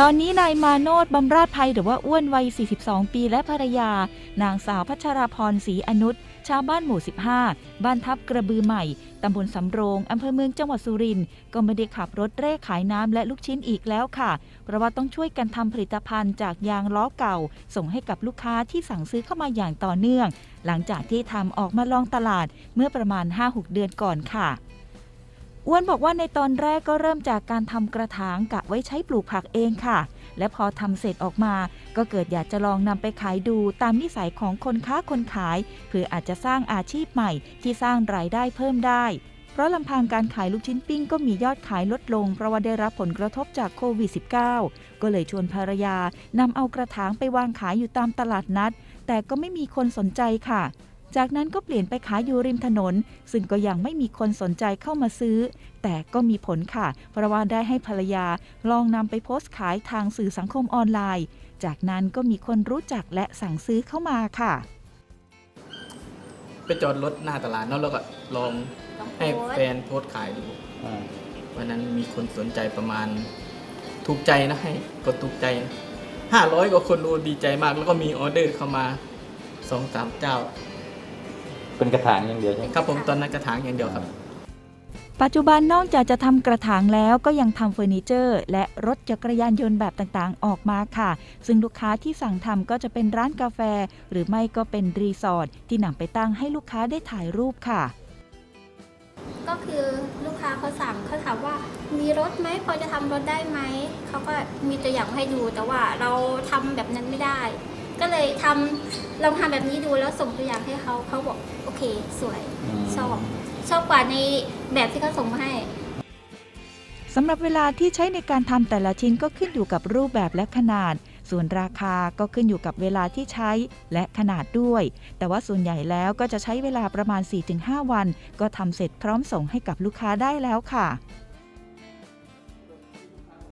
ตอนนี้นายมาโนดบำราชภัยหรือว่าอ้วนวัย 42 ปีและภรรยา นางสาวพัชราพรศรีอนุชชาวบ้านหมู่ 15 บ้านทับกระบือใหม่ ตำบลสำโรง อำเภอเมืองจังหวัดสุรินทร์ ก็ไม่ได้ขับรถเร่ขายน้ำและลูกชิ้นอีกแล้วค่ะ เพราะว่าต้องช่วยกันทำผลิตภัณฑ์จากยางล้อเก่า ส่งให้กับลูกค้าที่สั่งซื้อเข้ามาอย่างต่อเนื่อง หลังจากที่ทำออกมาลองตลาดเมื่อประมาณ 5-6 เดือนก่อนค่ะ อ้วนบอกว่าในตอนแรกก็เริ่มจากการทำกระถางกะไว้ใช้ปลูกผักเองค่ะ และพอทำเสร็จออกมา ก็เกิดอยากจะลองนำไปขายดูตามนิสัยของคนค้าคนขายเพื่ออาจจะสร้างอาชีพใหม่ที่สร้างรายได้เพิ่มได้ เพราะลำพังการขายลูกชิ้นปิ้งก็มียอดขายลดลงเพราะว่าได้รับผลกระทบจากโควิด -19 ก็เลยชวนภรรยานำเอากระถางไปวางขายอยู่ตามตลาดนัด แต่ก็ไม่มีคนสนใจค่ะ จากนั้นก็เปลี่ยนไปขายอยู่ริมถนน ซึ่งก็ยังไม่มีคนสนใจเข้ามาซื้อ แต่ก็มีผลค่ะ เพราะว่าได้ให้ภรรยาลองนำไปโพสต์ขายทางสื่อสังคมออนไลน์ จากนั้นก็มีคนรู้จักและสั่งซื้อเข้ามาค่ะ ไปจอดรถหน้าตลาดเนาะแล้วก็ลองให้แฟนโพสต์ขายดูวันนั้นมีคนสนใจประมาณถูกใจนะให้กดถูกใจห้าร้อยกว่าคนดูดีใจมาก แล้วก็มีออเดอร์เข้ามาสองสามเจ้า เป็นกระถางอย่างเดียวใช่ไหมครับผมตอนนั้นกระถางอย่างเดียวครับ ปัจจุบันนอกจากจะทำกระถางแล้วก็ยังทำเฟอร์นิเจอร์ และรถจักรยานยนต์แบบต่างๆ ออกมาค่ะ ซึ่งลูกค้าที่สั่งทำก็จะเป็นร้านกาแฟ หรือไม่ก็เป็นรีสอร์ทที่นำไปตั้งให้ลูกค้าได้ถ่ายรูปค่ะ ก็คือลูกค้าเขาสั่งเขาถามว่ามีรถไหมพอจะทำรถได้ไหมเขาก็มีตัวอย่างให้ดูแต่ว่าเราทำแบบนั้นไม่ได้ ก็เลยทำลองทำแบบนี้ดูแล้วส่งตัวอย่างให้เขาเขาบอกโอเค สวยมชอบชอบกว่าในแบบที่เขาส่งมาให้ สำหรับเวลาที่ใช้ในการทำแต่ละชิ้นก็ขึ้นอยู่กับรูปแบบและขนาด ส่วนราคาก็ขึ้นอยู่กับเวลาที่ใช้และขนาดด้วย แต่ว่าส่วนใหญ่แล้วก็จะใช้เวลาประมาณ 4-5 วัน ก็ทำเสร็จพร้อมส่งให้กับลูกค้าได้แล้วค่ะ